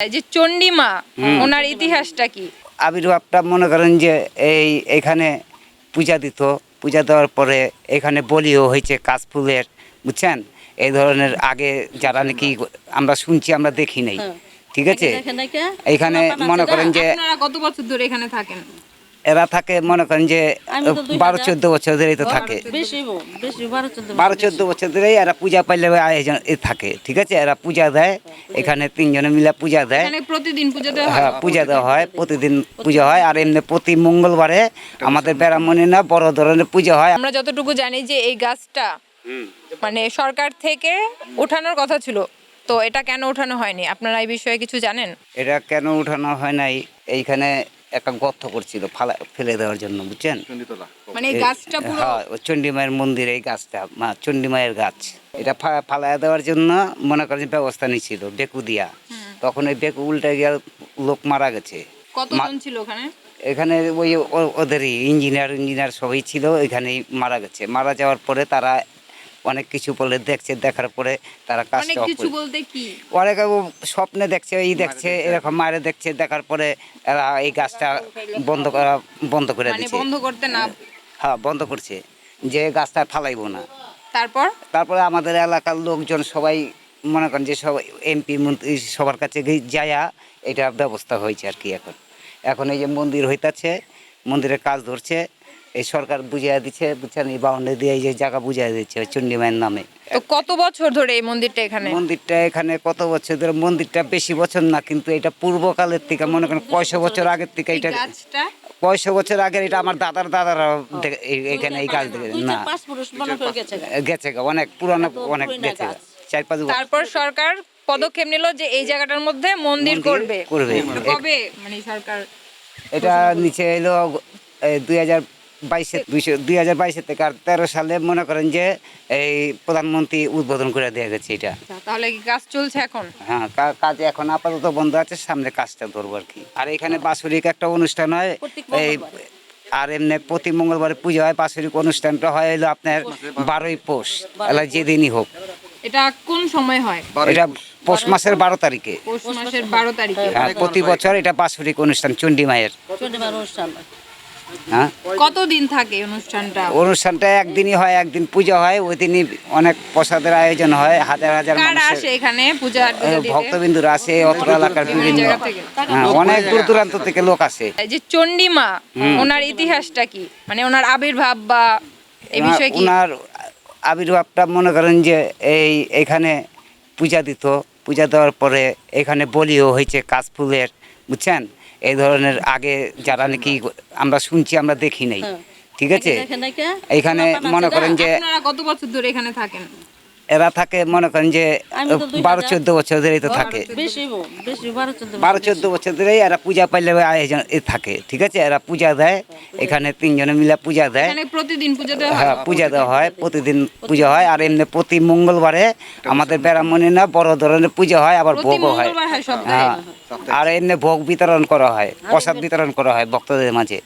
এই যে চণ্ডীমা ওনার ইতিহাসটা কি? আবির্ভাবটা মনে করেন যে এই এখানে পূজা দিত। পূজা দেওয়ার পরে এখানে বলিও হয়েছে কাশফুলের বুঝছেন? এই ধরনের আগে যারা নাকি আমরা শুনছি আমরা দেখি নাই। ঠিক আছে? এখানে মনে করেন যে আপনারা কত বছর ধরে এখানে থাকেন? এরা থাকে মনে করেন যে বারো চোদ্দ বছর ধরেই তো থাকে। বারো চোদ্দ বছর ধরেই এরা পূজা পাইলে থাকে ঠিক আছে? এরা পূজা দেয় এখানে তিনজনে মিলে পূজা দেয়। প্রতিদিন পুজো দেওয়া হ্যাঁ? পূজা দেওয়া হয় প্রতিদিন পূজা হয় আর এমনি প্রতি মঙ্গলবারে আমাদের বেড়ামণি না বড় ধরনের পূজা হয়। আমরা যতটুকু জানি যে এই গাছটা মানে সরকার থেকে ওঠানোর কথা ছিল তো এটা কেন ওঠানো হয়নি? আপনারা এই বিষয়ে কিছু জানেন? এটা কেন উঠানো হয় নাই? এইখানে একটা গর্ত করছিল ফালা ফেলে দেওয়ার জন্য বুঝছেন? মানে এই গাছটা পুরো হ্যাঁ চণ্ডী মায়ের মন্দির এই গাছটা মা চণ্ডী মায়ের গাছ। এটা ফা- ফালাইয়া দেওয়ার জন্য মনে করেন ব্যবস্থা নিয়েছিল বেকু দিয়া। তখন ওই বেকু উল্টে গিয়ে লোক মারা গেছে। কতজন ছিল ওখানে? এখানে ওই ওদেরই ইঞ্জিনিয়ার ইঞ্জিনিয়ার সবাই ছিল এখানেই মারা গেছে। মারা যাওয়ার পরে তারা অনেক কিছু বলে দেখছে দেখার পরে তারা অনেক কাজটা কিছু বলতে কি? অনেক ও স্বপ্নে দেখছে এই দেখছে এরকম মারে দেখছে দেখার পরে এরা এই গাছটা বন্ধ করা বন্ধ করে মানে দিচ্ছে। বন্ধ করতে না হ্যাঁ বন্ধ করছে। যে গাছটা ফালাইবো না। তারপর? তারপরে আমাদের এলাকার লোকজন সবাই মনে করেন যে সবাই এমপি মন্ত্রী সবার কাছে গিয়ে যায়া এটা ব্যবস্থা হয়েছে আর কি এখন। এখন এই যে মন্দির হইতাছে মন্দিরের কাজ ধরছে এই সরকার বুঝিয়ে দিচ্ছে বুঝছেন? এই বাউন্ডারি দিয়ে এই যে জায়গা বুঝিয়ে দিচ্ছে ওই চণ্ডী নামে। তো কত বছর ধরে এই মন্দিরটা এখানে? মন্দিরটা এখানে কত বছর ধরে? মন্দিরটা বেশি বছর না কিন্তু এটা পূর্বকালের থেকে মনে করেন কয়শো বছর আগের থেকে এটা গাছটা? কয়শো বছর আগের এটা আমার দাদার দাদারা এই- এখানে এই গাছ দেখে না। মনে গেছে গা। অনেক পুরানো অনেক গেছে চার পাঁচ বছর। তারপর সরকার পদক্ষেপ নিল যে এই জায়গাটার মধ্যে মন্দির মন্দির করবে। করবে। কবে মানে সরকার এটা নিচে এলো দুই হাজার বাইশে দুইশো দুই হাজার বাইশে থেকে আর তেরো সালে মনে করেন যে এই প্রধানমন্ত্রী উদ্বোধন করে দেওয়া গেছে এটা। তাহলে কি কাজ চলছে এখন? হ্যাঁ কাজ এখন আপাতত বন্ধ আছে সামনে কাজটা ধরবো আর কি। আর এখানে বাৎসরিক একটা অনুষ্ঠান হয় এই আর এমনি প্রতি মঙ্গলবার পুজো হয় বাৎসরিক অনুষ্ঠানটা হয় হলো আপনার বারোই পৌষ এলা যেদিনই হোক। এটা কোন সময় হয়? এটা পৌষ মাসের বারো তারিখে। পৌষ মাসের বারো তারিখে। হ্যাঁ প্রতি বছর এটা বাৎসরিক অনুষ্ঠান চণ্ডী মায়ের অনুষ্ঠান। হ্যাঁ? কতদিন থাকে অনুষ্ঠানটা? অনুষ্ঠানটা একদিনই হয় একদিন পূজা হয় ওই দিনই অনেক প্রসাদের আয়োজন হয় হাজার হাজার কারা মানুষের আসে এখানে পূজা ভক্তবিন্দুরা আসে অত্র এলাকার বিভিন্ন। জায়গা থেকে। হ্যাঁ, অনেক দূর দূরান্ত থেকে লোক আসে। এই যে চণ্ডীমা ওনার ইতিহাসটা কি? মানে ওনার আবির্ভাব বা এই বিষয়ে কি? ওনার আবির্ভাবটা মনে করেন যে এই এখানে পূজা দিত। পূজা দেওয়ার পরে এখানে বলিও হয়েছে কাশফুলের বুঝছেন? এই ধরনের আগে যারা নাকি আমরা শুনছি আমরা দেখি নাই। ঠিক আছে? এখানে মনে করেন যে কত বছর ধরে এখানে থাকেন? এরা থাকে মনে করেন যে বারো চোদ্দ বছর ধরেই তো থাকে। বারো চোদ্দ বছর ধরেই এরা পূজা পাইলে আয়োজন এ থাকে ঠিক আছে? এরা পূজা দেয় এখানে তিনজনে মিলে পূজা দেয়। প্রতিদিন পুজো দেওয়া হ্যাঁ? পূজা দেওয়া হয় প্রতিদিন পূজা হয় আর এমনি প্রতি মঙ্গলবারে আমাদের বেড়ামণি না বড় ধরনের পূজা হয় আবার ভোগও হয়। হয় হ্যাঁ আর এমনি ভোগ বিতরণ করা হয় প্রসাদ বিতরণ করা হয় ভক্তদের মাঝে।